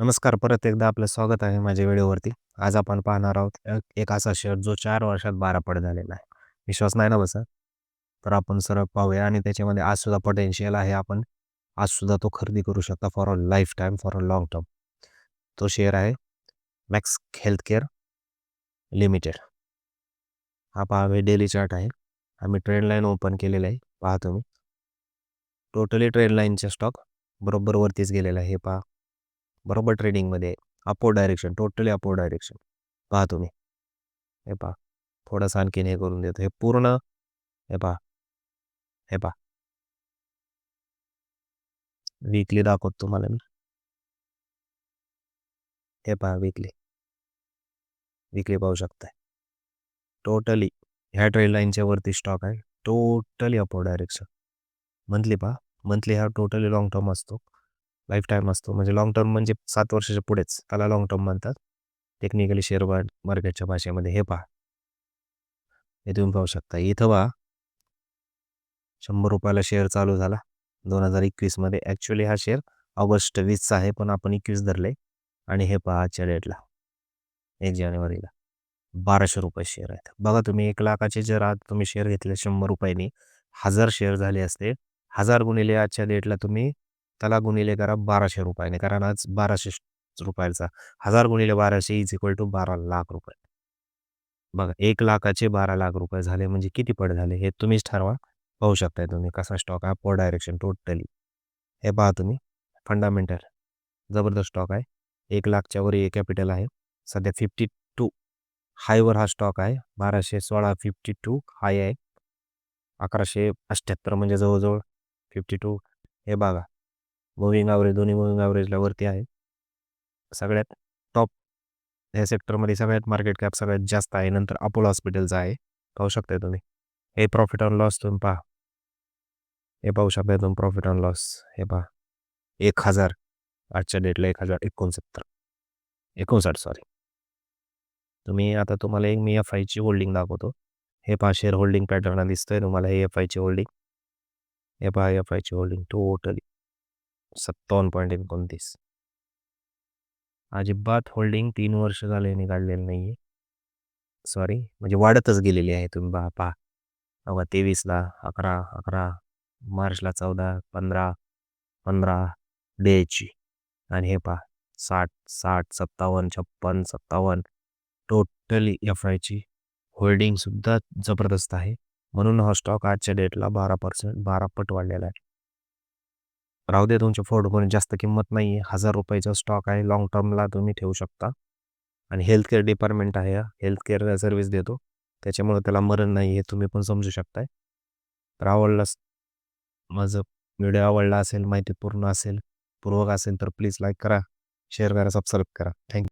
नमस्कार परत एकदा आपलं स्वागत आहे माझ्या व्हिडिओवरती. आज आपण पाहणार आहोत एक- असा शेअर जो चार वर्षात बारा पट झालेला आहे. विश्वास नाही ना बसा तर आपण सरळ पाहूया आणि त्याच्यामध्ये आज सुद्धा पोटेन्शियल आहे आपण. आज सुद्धा तो खरेदी करू शकता for a life time for a long term तो शेअर आहे मॅक्स हेल्थ केअर लिमिटेड हा पहा डेली चार्ट आहे. आम्ही ट्रेड लाईन ओपन केलेलं आहे. पहा तुम्ही. टोटली ट्रेड लाईनचे स्टॉक बरोबर वरतीच गेलेला आहे. हे पहा. बरोबर ट्रेडिंगमध्ये upper direction totally upper direction पहा तुम्ही. हे पहा. थोडंसं आणखीन हे करून देतो. हे पूर्ण हे पहा. हे पहा. वीकली दाखवतो तुम्हाला मी. हे पहा वीकली वीकली पाहू शकताय. टोटली ह्या ट्रेड लाईनच्या वरती स्टॉक आहे. टोटली अपोर डायरेक्शन मंथली पहा. मंथली हा टोटली लॉंग टर्म असतो. लाईफ टाईम असतो. म्हणजे लॉंग टर्म म्हणजे सात वर्षाच्या पुढेच. त्याला लॉंग टर्म म्हणतात. टेक्निकली शेअर मार्केटच्या भाषेमध्ये हे पहा. हे तुम्ही पाहू शकता. इथं पहा. शंभर रुपयाला शेअर चालू झाला. दोन हजार एकवीसमध्ये ॲक्च्युली हा शेअर ऑगस्ट वीसचा आहे पण आपण एकवीस धरले. आणि हे पहा आजच्या डेटला एक जानेवारीला. बाराशे रुपये शेअर आहेत. बघा तुम्ही एक लाखाचे जर आज तुम्ही शेअर घेतले शंभर रुपयांनी. हजार शेअर झाले असते. हजार गुणिले आजच्या डेटला तुम्ही त्याला गुणिले करा बाराशे रुपयाने कारण आज बाराशे रुपयाचा हजार गुणिले बाराशे इज इक्वल टू बारा लाख रुपये. बघा एक लाखाचे बारा लाख रुपये झाले म्हणजे किती पट झाले हे तुम्हीच ठरवा. पाहू शकताय तुम्ही कसा स्टॉक आहे पर डायरेक्शन टोटली हे पहा तुम्ही फंडामेंटल जबरदस्त स्टॉक आहे. एक लाखच्या वर हे कॅपिटल आहे. सध्या फिफ्टी टू हायवर हा स्टॉक आहे. बाराशे सोळा फिफ्टी टू हाय आहे. अकराशे अठ्ठ्याहत्तर म्हणजे जवळजवळ फिफ्टी टू हे बघा मुव्हिंग ॲव्हरेज दोन्ही मुव्हिंग ॲव्हरेजला वरती आहे. सगळ्यात टॉप ह्या सेक्टरमध्ये सगळ्यात मार्केट कॅप सगळ्यात जास्त आहे. नंतर अपोलो हॉस्पिटलचं आहे. पाहू शकताय तुम्ही. हे प्रॉफिट ऑन लॉस तुम्ही पहा. हे पाहू शकताय तुम्ही प्रॉफिट ऑन लॉस हे पहा. एक हजार. आजच्या डेटला एक हजार एकोणसत्तर. एकोणसाठ सॉरी तुम्ही आता तुम्हाला एक मी एफ आयची होल्डिंग दाखवतो. हे पहा शेअर होल्डिंग पॅटर्न दिसतोय तुम्हाला. हे एफ आयची होल्डिंग हे पहा एफ आयची होल्डिंग टोटली सत्तावन्न पॉईंट एकोणतीस. अजिबात होल्डिंग तीन वर्ष झाले निघालेलं नाही आहे सॉरी म्हणजे वाढतच गेलेली आहे तुम्ही पहा पहा. बघा तेवीसला अकरा अकरा मार्चला चौदा पंधरा पंधरा डेची आणि हे पहा साठ साठ सत्तावन्न छप्पन सत्तावन्न. टोटली एफ आयची होल्डिंगसुद्धा जबरदस्त आहे. म्हणून हा स्टॉक आजच्या डेटला बारा पर्सेंट बारा पट वाढलेला आहे. राहू दे तुमच्या फोर्डमध्ये जास्त किंमत नाही आहे हजार रुपयाचा स्टॉक आहे. लाँग टर्मला तुम्ही ठेवू शकता. आणि हेल्थ केअर डिपार्टमेंट आहे. हेल्थ केअर सर्व्हिस देतो. त्याच्यामुळे त्याला मरण नाही हे तुम्ही पण समजू शकताय. तर आवडला माझं व्हिडिओ आवडला असेल माहिती पूर्ण असेल पूर्वक असेल तर प्लीज लाईक करा. शेअर करा सबस्क्राईब करा. Thank you